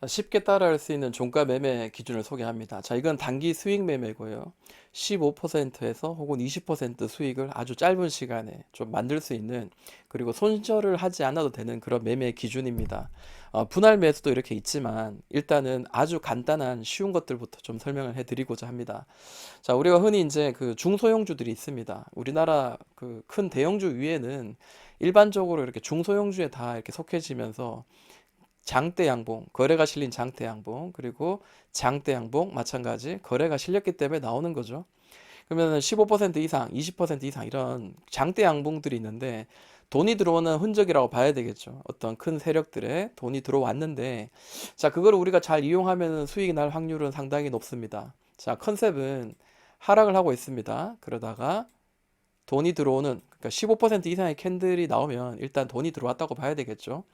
자, 쉽게 따라할 수 있는 종가 매매 기준을 소개합니다. 자, 이건 단기 수익 매매고요. 15%에서 혹은 20% 수익을 아주 짧은 시간에 좀 만들 수 있는 그리고 손절을 하지 않아도 되는 그런 매매 기준입니다. 어, 분할 매수도 이렇게 있지만 일단은 아주 간단한 쉬운 것들부터 좀 설명을 해드리고자 합니다. 자, 우리가 흔히 이제 그 중소형주들이 있습니다. 우리나라 그 큰 대형주 위에는 일반적으로 이렇게 중소형주에 다 이렇게 속해지면서 장대 양봉, 거래가 실린 장대 양봉, 그리고 장대 양봉 마찬가지 거래가 실렸기 때문에 나오는 거죠. 그러면은 15% 이상, 20% 이상 이런 장대 양봉들이 있는데 돈이 들어오는 흔적이라고 봐야 되겠죠. 어떤 큰 세력들의 돈이 들어왔는데 자, 그걸 우리가 잘 이용하면 수익이 날 확률은 상당히 높습니다. 자, 컨셉은 하락을 하고 있습니다. 그러다가 돈이 들어오는 그러니까 15% 이상의 캔들이 나오면 일단 돈이 들어왔다고 봐야 되겠죠.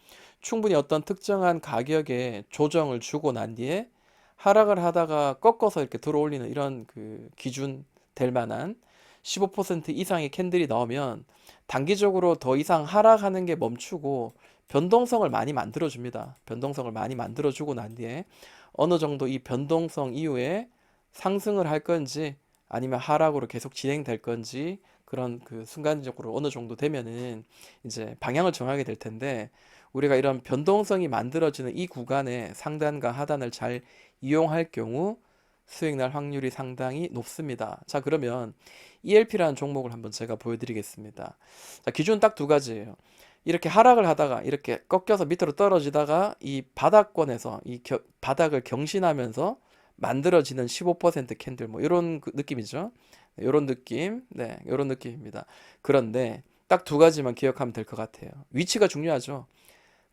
충분히 어떤 특정한 가격에 조정을 주고 난 뒤에 하락을 하다가 꺾어서 이렇게 들어올리는 이런 그 기준 될 만한 15% 이상의 캔들이 나오면 단기적으로 더 이상 하락하는 게 멈추고 변동성을 많이 만들어 줍니다. 변동성을 많이 만들어 주고 난 뒤에 어느 정도 이 변동성 이후에 상승을 할 건지 아니면 하락으로 계속 진행될 건지 그런 그 순간적으로 어느 정도 되면은 이제 방향을 정하게 될 텐데 우리가 이런 변동성이 만들어지는 이 구간에 상단과 하단을 잘 이용할 경우 수익 날 확률이 상당히 높습니다. 자, 그러면 ELP라는 종목을 한번 제가 보여드리겠습니다. 자, 기준 딱 두 가지예요. 이렇게 하락을 하다가 이렇게 꺾여서 밑으로 떨어지다가 이 바닥권에서 이 겨- 바닥을 경신하면서 만들어지는 15% 캔들 뭐 이런 그 느낌이죠. 이런 느낌, 네, 이런 느낌입니다. 그런데 딱 두 가지만 기억하면 될 것 같아요. 위치가 중요하죠.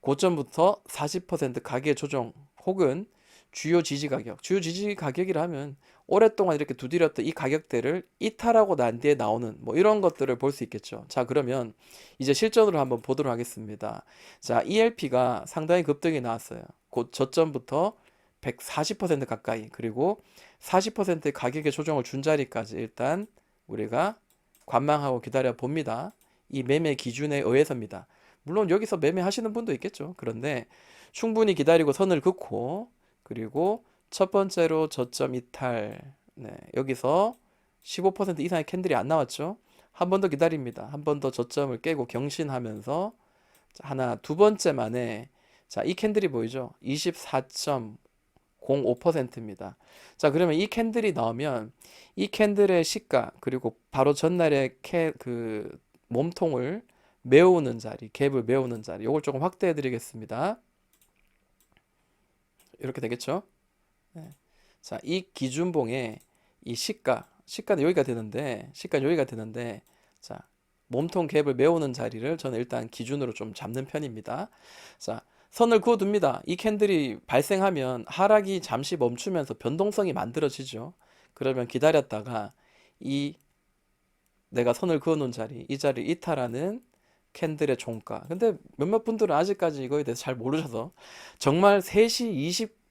고점부터 40% 가계 조정 혹은 주요 지지 가격. 주요 지지 가격이라면 오랫동안 이렇게 두드렸던 이 가격대를 이탈하고 난 뒤에 나오는 뭐 이런 것들을 볼 수 있겠죠. 자, 그러면 이제 실전으로 한번 보도록 하겠습니다. 자, ELP가 상당히 급등이 나왔어요. 곧 저점부터 140% 가까이 그리고 40%의 가격의 조정을 준 자리까지 일단 우리가 관망하고 기다려 봅니다. 이 매매 기준에 의해서입니다. 물론 여기서 매매하시는 분도 있겠죠. 그런데 충분히 기다리고 선을 긋고 그리고 첫 번째로 저점 이탈. 네, 여기서 15% 이상의 캔들이 안 나왔죠. 한 번 더 기다립니다. 한 번 더 저점을 깨고 경신하면서 자, 하나 두 번째 만에 자, 이 캔들이 보이죠? 24.05%입니다. 자, 그러면 이 캔들이 나오면 이 캔들의 시가 그리고 바로 전날의 캐, 그 몸통을 메우는 자리, 갭을 메우는 자리, 요걸 조금 확대해 드리겠습니다. 이렇게 되겠죠? 네. 자, 이 기준봉에 이 시가, 시가는 여기가 되는데, 시가는 여기가 되는데, 자, 몸통 갭을 메우는 자리를 저는 일단 기준으로 좀 잡는 편입니다. 자, 선을 그어둡니다. 이 캔들이 발생하면 하락이 잠시 멈추면서 변동성이 만들어지죠. 그러면 기다렸다가 이 내가 선을 그어놓은 자리, 이 자리 이탈하는 캔들의 종가. 근데 몇몇 분들은 아직까지 이거에 대해서 잘 모르셔서 정말 3시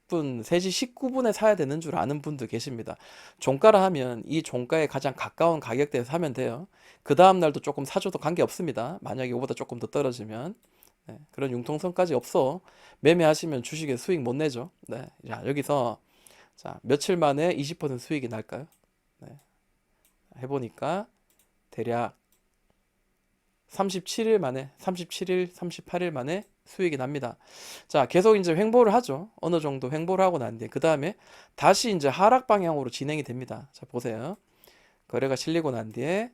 20분, 3시 19분에 사야 되는 줄 아는 분도 계십니다. 종가라 하면 이 종가에 가장 가까운 가격대에 사면 돼요. 그 다음 날도 조금 사줘도 관계 없습니다. 만약에 이거보다 조금 더 떨어지면. 네, 그런 융통성까지 없어. 매매하시면 주식에 수익 못 내죠. 네, 자, 여기서 자, 며칠 만에 20% 수익이 날까요? 네, 해보니까 대략 37일 만에, 37일, 38일 만에 수익이 납니다. 자, 계속 이제 횡보를 하죠. 어느 정도 횡보를 하고 난 뒤에, 그 다음에 다시 이제 하락 방향으로 진행이 됩니다. 자, 보세요. 거래가 실리고 난 뒤에,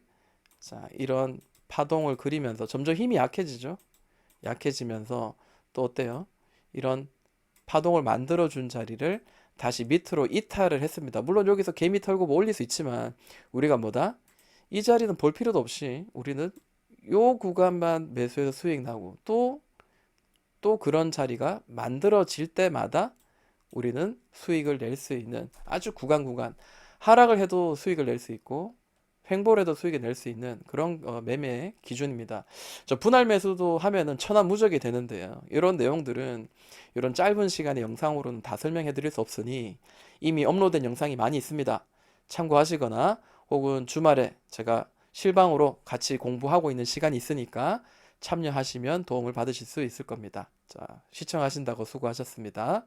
자, 이런 파동을 그리면서 점점 힘이 약해지죠. 약해지면서 또 어때요? 이런 파동을 만들어 준 자리를 다시 밑으로 이탈을 했습니다. 물론 여기서 개미 털고 뭐 올릴 수 있지만 우리가 뭐다? 이 자리는 볼 필요도 없이 우리는 요 구간만 매수해서 수익 나고 또또 그런 자리가 만들어질 때마다 우리는 수익을 낼 수 있는 아주 구간 구간 하락을 해도 수익을 낼 수 있고 횡보를 해도 수익을 낼 수 있는 그런 어, 매매 기준입니다. 저 분할 매수도 하면은 천하무적이 되는데요. 이런 내용들은 이런 짧은 시간의 영상으로는 다 설명해 드릴 수 없으니 이미 업로드된 영상이 많이 있습니다. 참고하시거나 혹은 주말에 제가 실방으로 같이 공부하고 있는 시간이 있으니까 참여하시면 도움을 받으실 수 있을 겁니다. 자, 시청하신다고 수고하셨습니다.